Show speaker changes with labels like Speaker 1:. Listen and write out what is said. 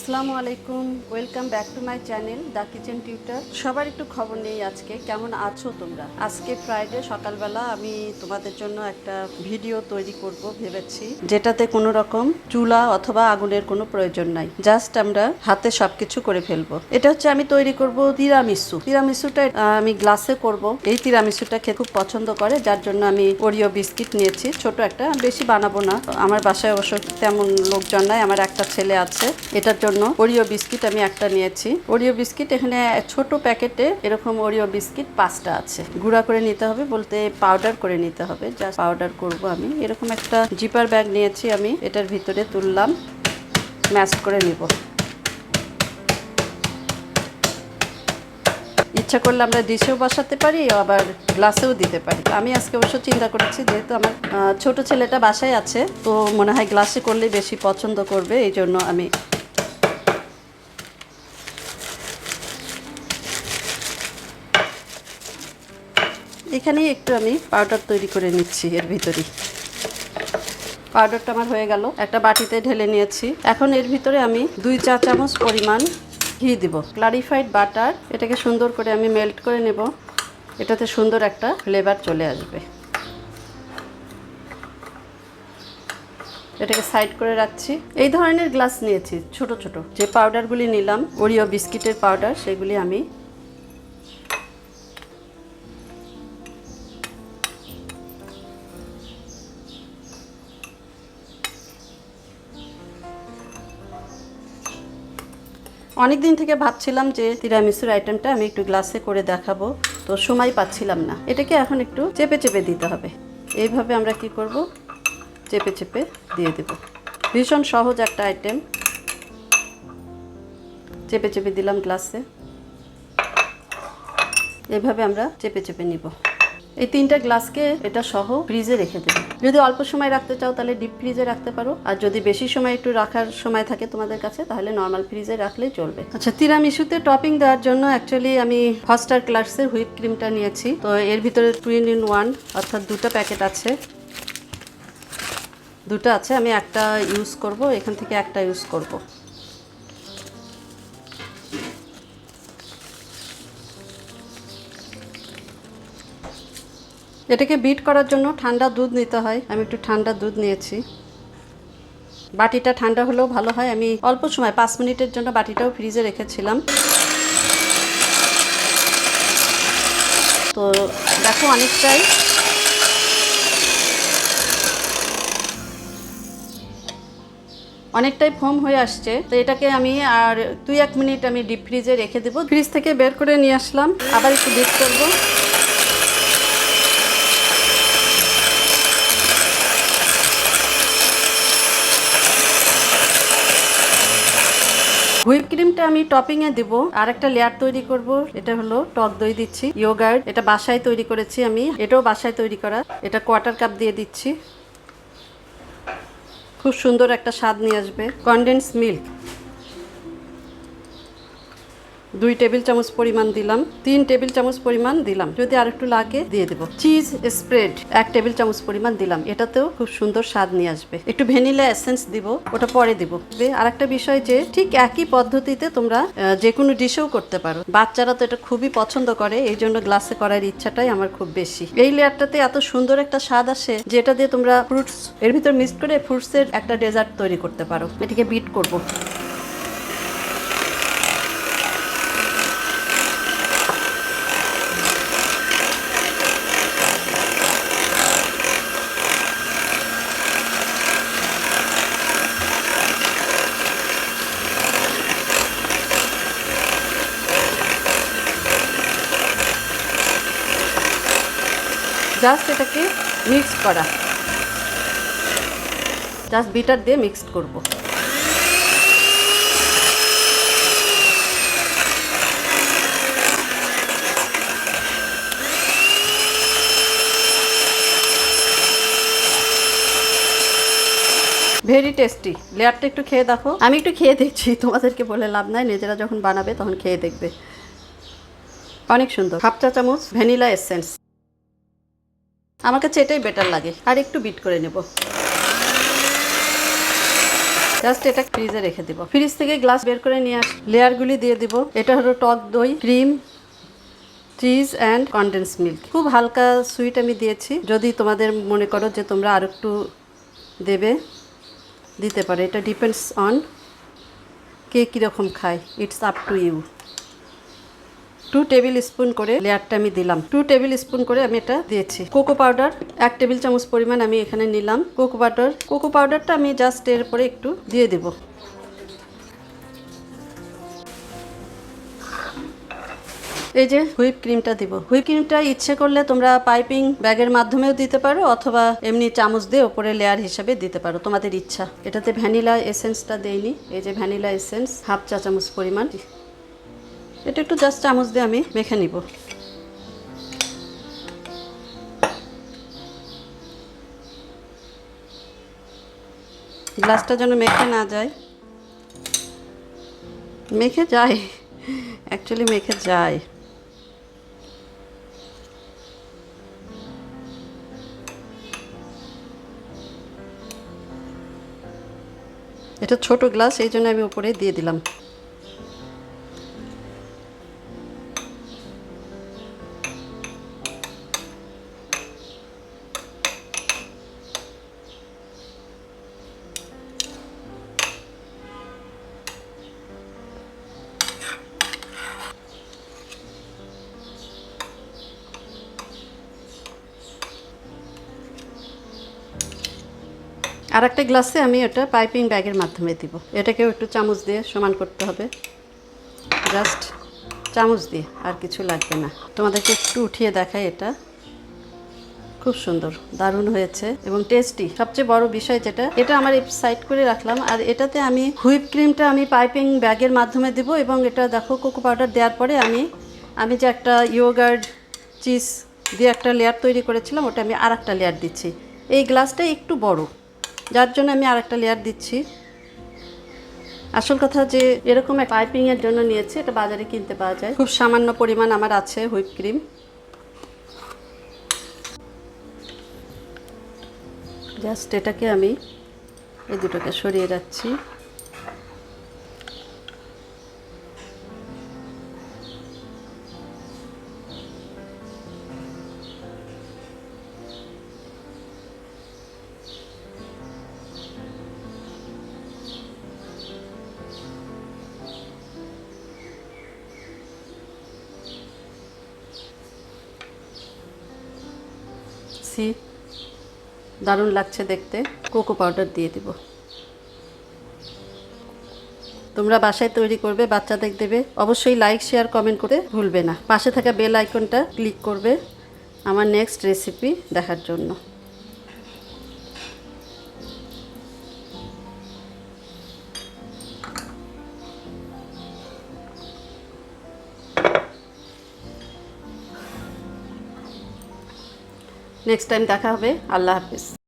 Speaker 1: আসসালামু আলাইকুম welcome back to my channel the kitchen tutor সবার একটু খবর নেই আজকে, কেমন আছো তোমরা? আজকে ফ্রাইডে সকালবেলা আমি তোমাদের জন্য একটা ভিডিও তৈরি করব ভেবেছি, যেটাতে কোনো রকম চুলা অথবা আগুনের কোনো প্রয়োজন নাই। জাস্ট আমরা হাতে সবকিছু করে ফেলব। এটা হচ্ছে আমি তৈরি করব তিরামিসু। তিরামিসুটা আমি গ্লাসে করব। এই তিরামিসুটা খেতে খুব পছন্দ করে, যার জন্য আমি ওরিও বিস্কিট নিয়েছি। ছোট একটা, বেশি বানাবো না। আমার বাসায় অবশ্য তেমন লোকজন নাই, আমার একটা ছেলে আছে। এটার জন্য ওরিও বিস্কিট আমি একটা নিয়েছি। ওরিও বিস্কিট এখানে ছোট প্যাকেটে এরকম ওরিও বিস্কিট পাঁচটা আছে। গুঁড়া করে নিতে হবে বলতে পাউডার করে নিতে হবে। জাস্ট পাউডার করব আমি। এরকম একটা জিপার ব্যাগ নিয়েছি আমি। এটার ভিতরে তুললাম। ম্যাশ করে নিব। ইচ্ছা করলে আমরা ডিশেও বসাতে পারি, আবার গ্লাসেও দিতে পারি। আমি আজকে অবশ্য চিন্তা করেছি যেহেতু আমার ছোট ছেলেটা বাসায় আছে, তো মনে হয় গ্লাসে করলে বেশি পছন্দ করবে। এই জন্য আমি এখানেই একটু আমি পাউডার তৈরি করে নিচ্ছি এর ভিতরেই। পাউডারটা আমার হয়ে গেল, একটা বাটিতে ঢেলে নিয়েছি। এখন এর ভিতরে আমি দুই চা চামচ পরিমাণ ঘি দিব। ক্লারিফাইড বাটার এটাকে সুন্দর করে আমি মেল্ট করে নেব। এটাতে সুন্দর একটা ফ্লেভার চলে আসবে। এটাকে সাইড করে রাখছি। এই ধরনের গ্লাস নিয়েছি, ছোট ছোট। যে পাউডারগুলি নিলাম ওরিও বিস্কিটের পাউডার সেগুলি আমি অনেক দিন থেকে ভাবছিলাম যে তিরামিসুর আইটেমটা আমি একটু গ্লাসে করে দেখাবো, তো সময় পাচ্ছিলাম না। এটাকে এখন একটু চেপে চেপে দিতে হবে। এইভাবে আমরা কি করব? চেপে চেপে দিয়ে দেব। ভীষণ সহজ একটা আইটেম চেপে চেপে দিলাম গ্লাসে এভাবে আমরা চেপে চেপে নিব। এই তিনটা গ্লাসকে এটা সহ ফ্রিজে রেখে দেবে। যদি অল্প সময় রাখতে চাও তাহলে ডিপ ফ্রিজে রাখতে পারো। আর যদি বেশি সময় একটু রাখার সময় থাকে তোমাদের কাছে, তাহলে নর্মাল ফ্রিজে রাখলেই চলবে। আচ্ছা তিরামিসুতে টপিং দেওয়ার জন্য অ্যাকচুয়ালি আমি ফস্টার ক্লাসের হুইপ ক্রিমটা নিয়েছি। তো এর ভিতরে টুইন ইন ওয়ান অর্থাৎ দুটো প্যাকেট আছে। দুটো আছে, আমি একটা ইউজ করব, এখান থেকে একটা ইউজ করব। এটাকে বিট করার জন্য ঠান্ডা দুধ নিতে হয়। আমি একটু ঠান্ডা দুধ নিয়েছি। বাটিটা ঠান্ডা হলেও ভালো হয়। আমি অল্প সময়, পাঁচ মিনিটের জন্য বাটিটাও ফ্রিজে রেখেছিলাম। তো দেখো অনেকটাই। অনেকটাই ফোম হয়ে আসছে। তো এটাকে আমি আর দুই এক মিনিট আমি ডিপ ফ্রিজে রেখে দেবো। ফ্রিজ থেকে বের করে নিয়ে আসলাম। আবার একটু বিট করব। হুইপ ক্রিমটা আমি টপিং এ দিব। আর একটা লেয়ার তৈরি করব। এটা হলো টক দই দিচ্ছি ইয়োগার্ট এটা বাসায় তৈরি করেছি আমি। এটাও বাসায় তৈরি করা। এটা কোয়ার্টার কাপ দিয়ে দিচ্ছি। খুব সুন্দর একটা স্বাদ নিয়ে আসবে। কনডেন্স মিল্ক দুই টেবিল চামচ পরিমাণ দিলাম, তিন টেবিল চামচ পরিমাণ দিলাম। যদি আর একটু লাগে, দিয়ে দেবো। চিজ স্প্রেড এক টেবিল চামচ পরিমাণ দিলাম। এটাতেও খুব সুন্দর স্বাদ নিয়ে আসবে। একটু ভ্যানিলা এসেন্স দিব, ওটা পরে দিব। আর একটা বিষয় যে, ঠিক একই পদ্ধতিতে তোমরা যে কোনো ডিশেও করতে পারো। বাচ্চারা তো এটা খুবই পছন্দ করে, এই জন্য গ্লাসে করার ইচ্ছাটাই আমার খুব বেশি। এই লেয়ারটাতে এত সুন্দর একটা স্বাদ আসে, যেটা দিয়ে তোমরা ফ্রুটস এর ভিতর মিক্স করে ফ্রুটসের একটা ডেজার্ট তৈরি করতে পারো। এটাকে বিট করব। জাস্ট এটাকে মিক্স করা। জাস্ট বিটার দিয়ে মিক্সড করব। ভেরি টেস্টি লেয়ারটা একটু খেয়ে দেখো। আমি একটু খেয়ে দেখছি, তোমাদেরকে বলে লাভ নাই। নিজেরা যখন বানাবে তখন খেয়ে দেখবে। অনেক সুন্দর। হাফ চা চামচ ভ্যানিলা এসেন্স। আমার কাছে এটাই বেটার লাগে। আর একটু বিট করে নেব। জাস্ট এটা ফ্রিজে রেখে দিব। ফ্রিজ থেকে গ্লাস বের করে নিয়ে আস লেয়ারগুলি দিয়ে দিব। এটা হলো টক দই cream cheese and condense milk খুব হালকা সুইট আমি দিয়েছি। যদি তোমাদের মনে করো যে তোমরা আর একটু দেবে, দিতে পারো। এটা ডিপেন্ডস অন কে কীরকম খায়। It's up to you two tablespoon করে লেয়ারটা আমি দিলাম। টু টেবিল স্পুন করে আমি এটা দিয়েছি। কোকো পাউডার, এক টেবিল চামচ পরিমাণ আমি এখানে নিলাম। কোকো পাউডার কোকো পাউডারটা আমি জাস্ট এর পরে একটু দিয়ে দেব। এই যে হুইপ ক্রিমটা দিব। হুইপ ক্রিমটা ইচ্ছে করলে তোমরা পাইপিং ব্যাগের মাধ্যমেও দিতে পারো অথবা এমনি চামচ দিয়ে ওপরে লেয়ার হিসেবে দিতে পারো, তোমাদের ইচ্ছা। এটাতে ভ্যানিলা এসেন্সটা দেইনি। এই যে ভ্যানিলা এসেন্স, হাফ চা চামচ পরিমাণ। এটা একটু জাস্ট চামচ দিয়ে আমি মেখে নিব। গ্লাসটা যেন মেখে না যায়। মেখে যায়? অ্যাকচুয়ালি মেখে যায়। এটা ছোট গ্লাস, এই জন্য আমি উপরে দিয়ে দিলাম। আর একটা গ্লাসে আমি ওটা পাইপিং ব্যাগের মাধ্যমে দিব। এটাকেও একটু চামচ দিয়ে সমান করতে হবে। জাস্ট চামচ দিয়ে, আর কিছু লাগবে না। তোমাদেরকে একটু উঠিয়ে দেখাই এটা। খুব সুন্দর, দারুণ হয়েছে এবং টেস্টি সবচেয়ে বড় বিষয় যেটা, এটা আমার সাইড করে রাখলাম, আর এটাতে আমি হুইপ ক্রিমটা আমি পাইপিং ব্যাগের মাধ্যমে দিব এবং এটা দেখো কোকো পাউডার দেওয়ার পরে আমি আমি যে একটা ইয়োগার্ড চিজ দিয়ে একটা লেয়ার তৈরি করেছিলাম, ওটা আমি আর একটা লেয়ার দিচ্ছি। এই গ্লাসটা একটু বড়। যার জন্য আমি আরেকটা লেয়ার দিচ্ছি। আসল কথা যে এরকম এক পাইপিংয়ের জন্য নিয়েছি, এটা বাজারে কিনতে পাওয়া যায়। খুব সামান্য পরিমাণ আমার আছে হুইপ ক্রিম জাস্ট এটাকে আমি এই দুটোকে সরিয়ে যাচ্ছি সি দারুণ লাগছে দেখতে। কোকো পাউডার দিয়ে দিব। তোমরা বাসায় তৈরি করবে, বাচ্চাদের দেবে। অবশ্যই লাইক শেয়ার কমেন্ট করে ভুলবে না। পাশে থাকা বেল আইকনটা ক্লিক করবে। আমার নেক্সট রেসিপি দেখার জন্য। নেক্সট টাইম দেখা হবে. আল্লাহ হাফিজ।